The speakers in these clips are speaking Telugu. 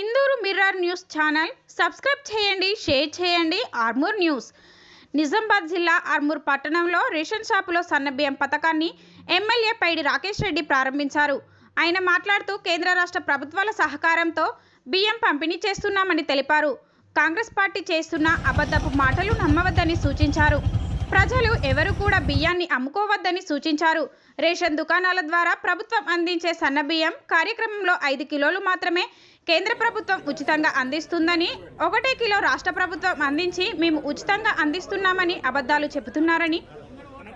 Indur mirror news channel. Subscribe చేయండి షేర్ చేయండి. ఆర్మూర్ న్యూస్. నిజామాబాద్ జిల్లా ఆర్మూర్ పట్టణంలో రేషన్ షాపులో సన్నబియ్యం పథకాన్ని ఎమ్మెల్యే పైడి రాకేష్ రెడ్డి ప్రారంభించారు. ఆయన మాట్లాడుతూ కేంద్ర రాష్ట్ర ప్రభుత్వాల సహకారంతో బియ్యం పంపిణీ చేస్తున్నామని తెలిపారు. కాంగ్రెస్ పార్టీ చేస్తున్న అబద్ధపు మాటలు నమ్మవద్దని సూచించారు. ప్రజలు ఎవరు కూడా బియ్యాన్ని అమ్ముకోవద్దని సూచించారు. రేషన్ దుకాణాల ద్వారా ప్రభుత్వం అందించే సన్న బియ్యం కార్యక్రమంలో ఐదు కిలోలు మాత్రమే కేంద్ర ప్రభుత్వం ఉచితంగా అందిస్తుందని ఒకటే కిలో రాష్ట్ర ప్రభుత్వం అందించి మేము ఉచితంగా అందిస్తున్నామని అబద్ధాలు చెబుతున్నారని.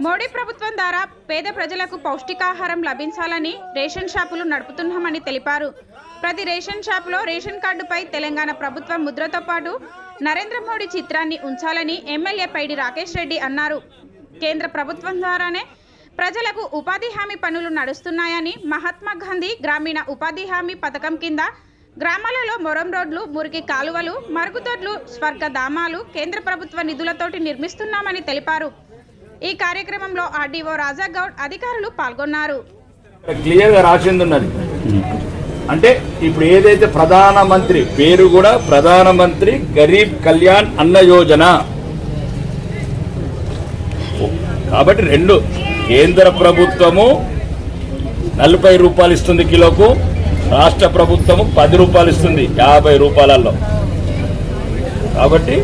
మోడీ ప్రభుత్వం ద్వారా పేద ప్రజలకు పౌష్టికాహారం లభించాలని రేషన్ షాపులు నడుపుతున్నామని తెలిపారు. ప్రతి రేషన్ షాపులో రేషన్ కార్డుపై తెలంగాణ ప్రభుత్వం ముద్రతో పాటు నరేంద్ర మోడీ చిత్రాన్ని ఉంచాలని ఎమ్మెల్యే పైడి రాకేష్ రెడ్డి అన్నారు. కేంద్ర ప్రభుత్వం ద్వారానే ప్రజలకు ఉపాధి హామీ పనులు నడుస్తున్నాయని మహాత్మా గాంధీ గ్రామీణ ఉపాధి హామీ పథకం కింద గ్రామాలలో మొరం రోడ్లు మురికి కాలువలు మరుగుదొడ్లు స్వర్గధామాలు కేంద్ర ప్రభుత్వ నిధులతోటి నిర్మిస్తున్నామని తెలిపారు. ఈ కార్యక్రమంలో ఆర్డీఓ రాజాగౌడ్ అధికారులు పాల్గొన్నారు. రాసింది ఉన్నది. అంటే ఇప్పుడు ఏదైతే ప్రధానమంత్రి పేరు కూడా ప్రధానమంత్రి గరీబ్ కళ్యాణ్ అన్న యోజన. కాబట్టి రెండు కేంద్ర ప్రభుత్వము నలభై రూపాయలు ఇస్తుంది కిలోకు రాష్ట్ర ప్రభుత్వము పది రూపాయలు ఇస్తుంది యాభై రూపాయలలో కాబట్టి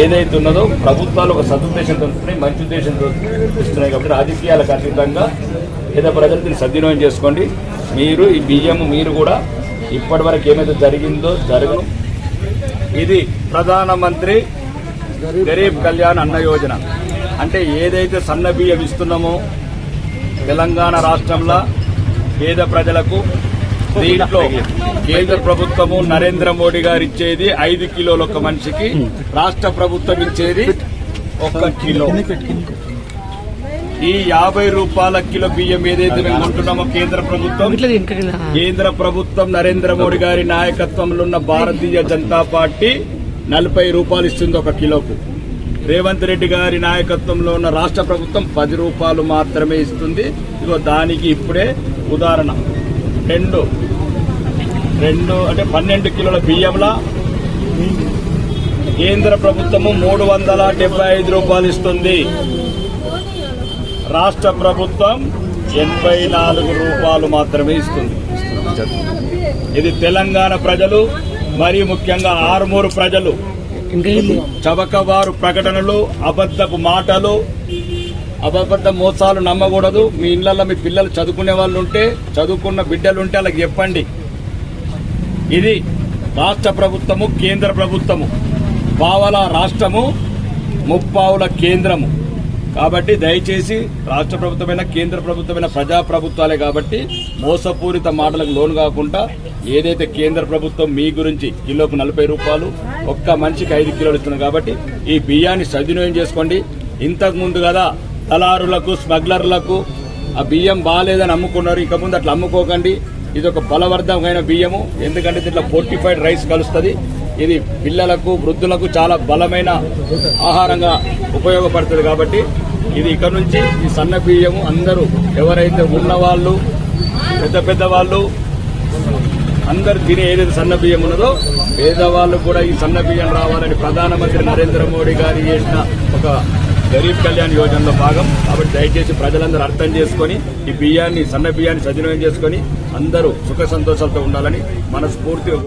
ఏదైతే ఉన్నదో ప్రభుత్వాలు ఒక సదుద్దేశంతో ఉంటున్నాయి మంచి ఉద్దేశంతో ఇస్తున్నాయి కాబట్టి రాజకీయాలకు అతీతంగా పేద ప్రజలు దీన్ని సద్వినియోగం చేసుకోండి. మీరు ఈ బియ్యం మీరు కూడా ఇప్పటి ఏమైతే జరిగిందో జరగను ఇది ప్రధానమంత్రి గరీబ్ కళ్యాణ్ అన్న యోజన. అంటే ఏదైతే సన్న బియ్యం ఇస్తున్నామో తెలంగాణ రాష్ట్రంలో పేద ప్రజలకు దీంట్లో కేంద్ర ప్రభుత్వము నరేంద్ర మోడీ గారు ఇచ్చేది ఐదు కిలోలు ఒక మనిషికి రాష్ట్ర ప్రభుత్వం ఇచ్చేది ఒక కిలో. ఈ యాభై రూపాయల కిలో బియ్యం ఏదైతే మేము కొంటున్నామో కేంద్ర ప్రభుత్వం కేంద్ర ప్రభుత్వం నరేంద్ర మోడీ గారి నాయకత్వంలో ఉన్న భారతీయ జనతా పార్టీ నలభై రూపాయలు ఇస్తుంది ఒక కిలోకు. రేవంత్ రెడ్డి గారి నాయకత్వంలో ఉన్న రాష్ట్ర ప్రభుత్వం పది రూపాయలు మాత్రమే ఇస్తుంది. ఇదిగో దానికి ఇప్పుడే ఉదాహరణ. రెండు రెండు అంటే పన్నెండు కిలోల బియ్యంలా కేంద్ర ప్రభుత్వము మూడు వందల డెబ్బై ఐదు రూపాయలు ఇస్తుంది. రాష్ట్ర ప్రభుత్వం ఎనభై నాలుగు రూపాయలు మాత్రమే ఇస్తుంది. ఇది తెలంగాణ ప్రజలు మరి ముఖ్యంగా ఆరుమూరు ప్రజలు చవకవారు ప్రకటనలు అబద్ధపు మాటలు అబద్ధ మోసాలు నమ్మకూడదు. మీ ఇళ్ళలో మీ పిల్లలు చదువుకునే వాళ్ళు ఉంటే చదువుకున్న బిడ్డలు ఉంటే వాళ్ళకి చెప్పండి. ఇది రాష్ట్ర ప్రభుత్వము కేంద్ర ప్రభుత్వము పావల రాష్ట్రము ముప్పావుల కేంద్రము. కాబట్టి దయచేసి రాష్ట్ర ప్రభుత్వమైన కేంద్ర ప్రభుత్వమైన ప్రజా ప్రభుత్వాలే కాబట్టి మోసపూరిత మాటలకు లోను కాకుండా ఏదైతే కేంద్ర ప్రభుత్వం మీ గురించి కిలోకు నలభై రూపాయలు ఒక్క మనిషికి ఐదు కిలోలు ఇస్తున్నారు కాబట్టి ఈ బియ్యాన్ని సద్వినియోగం చేసుకోండి. ఇంతకు ముందు కదా దళారులకు స్మగ్లర్లకు ఆ బియ్యం బాగాలేదని అమ్ముకున్నారు. ఇక ముందు అట్లా అమ్ముకోకండి. ఇది ఒక బలవర్ధమైన బియ్యము. ఎందుకంటే దీంట్లో ఫోర్టిఫైడ్ రైస్ కలుస్తుంది. ఇది పిల్లలకు వృద్ధులకు చాలా బలమైన ఆహారంగా ఉపయోగపడుతుంది కాబట్టి ఇది ఇక్కడ నుంచి ఈ సన్న బియ్యము అందరూ ఎవరైతే ఉన్నవాళ్ళు పెద్ద పెద్ద వాళ్ళు అందరు తినే ఏదైతే సన్న బియ్యం ఉన్నదో పేదవాళ్ళు కూడా ఈ సన్న బియ్యం రావాలని ప్రధానమంత్రి నరేంద్ర మోడీ గారు చేసిన ఒక గరీబ్ కళ్యాణ్ యోజనలో భాగం. కాబట్టి దయచేసి ప్రజలందరూ అర్థం చేసుకొని ఈ బియ్యాన్ని సన్న బియ్యాన్ని సద్వినియోగం చేసుకొని అందరూ సుఖ సంతోషాలతో ఉండాలని మనస్ఫూర్తిగా